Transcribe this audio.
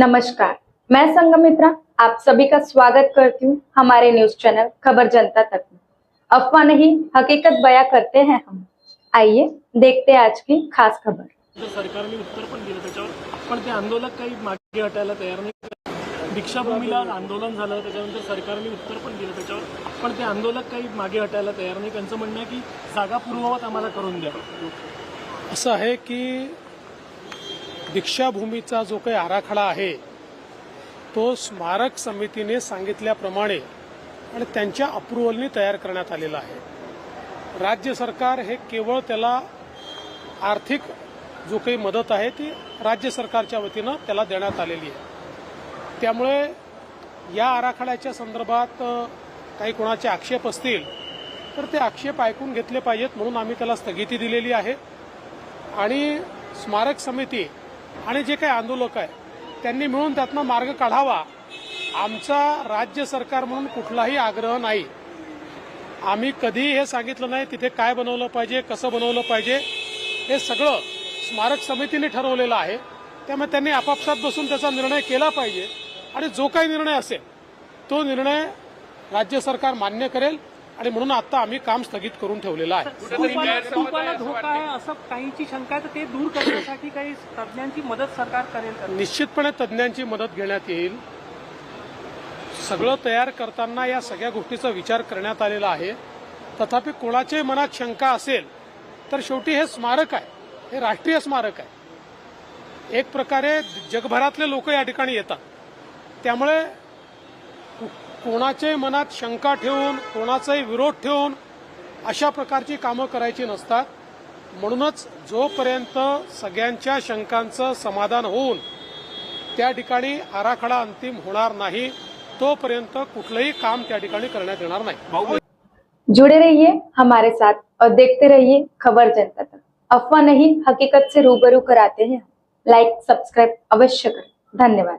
नमस्कार मैं संगमित्रा आप सभी का स्वागत करती हूँ हमारे न्यूज़ चैनल खबर जनता तक में। अफवाह नहीं हकीकत बयां करते हैं हम। आइए देखते हैं आज की खास खबर। सरकारने उत्तर पण दिलं त्याच्यावर पण ते आंदोलक काही मागे हटायला तयार नाही दीक्षाभूमीला आंदोलन झालं त्याच्यानंतर सरकारने उत्तर पण दिलं त्याच्यावर पण ते आंदोलक काही मागे हटायला तयार नाही. त्यांचं म्हणणं आहे की जागा पूर्ववत आम्हाला करून द्या. असं आहे की दीक्षाभूमीचा जो काही आराखडा आहे तो स्मारक समितीने सांगितल्याप्रमाणे आणि त्यांच्या अप्रुव्हलने तयार करण्यात आलेला आहे. राज्य सरकार हे केवळ त्याला आर्थिक जो काही मदत आहे ती राज्य सरकारच्या वतीनं त्याला देण्यात आलेली आहे. त्यामुळे या आराखड्याच्या संदर्भात काही कोणाचे आक्षेप असतील तर ते आक्षेप ऐकून घेतले पाहिजेत म्हणून आम्ही त्याला स्थगिती दिलेली आहे. आणि स्मारक समिती आणि जे काही आंदोलक आहे त्यांनी मिळून त्यातनं मार्ग काढावा. आमचा राज्य सरकार म्हणून कुठलाही आग्रह नाही. आम्ही कधीही हे सांगितलं नाही तिथे काय बनवलं पाहिजे कसं बनवलं पाहिजे हे सगळं स्मारक समितीने ठरवलेलं आहे. त्यामुळे त्यांनी आपापसात बसून त्याचा निर्णय केला पाहिजे. आणि जो काही निर्णय असेल तो निर्णय राज्य सरकार मान्य करेल. आणि म्हणून आता आम्ही काम स्थगित करून ठेवलेलं आहे. स्तूपाला धोका आहे असं काहींची शंका आहे तर ते दूर करण्यासाठी काही तज्ज्ञांची मदत सरकार करेल? निश्चितपणे तज्ज्ञांची मदत घेण्यात येईल. सगळं तयार करताना या सगळ्या गोष्टीचा विचार करण्यात आलेला आहे. तथापि कोणाच्याही मनात शंका असेल तर शेवटी हे स्मारक आहे. हे राष्ट्रीय स्मारक आहे. एक प्रकारे जगभरातले लोक या ठिकाणी येतात. त्यामुळे कोणाच्याही मनात शंका ठेवून कोणाचाही विरोध ठेवून अशा प्रकारची कामं करायची नसतात. म्हणूनच जोपर्यंत सगळ्यांच्या शंकांचं समाधान होऊन त्या ठिकाणी आराखडा अंतिम होणार नाही तोपर्यंत कुठलंही काम त्या ठिकाणी करण्यात येणार नाही. जुड़े रहिए हमारे साथ. और देखते रहिए खबर जनता तक. अफवाह नहीं हकीकत से रूबरू कराते हैं लाइक सब्सक्राइब अवश्य करें. धन्यवाद.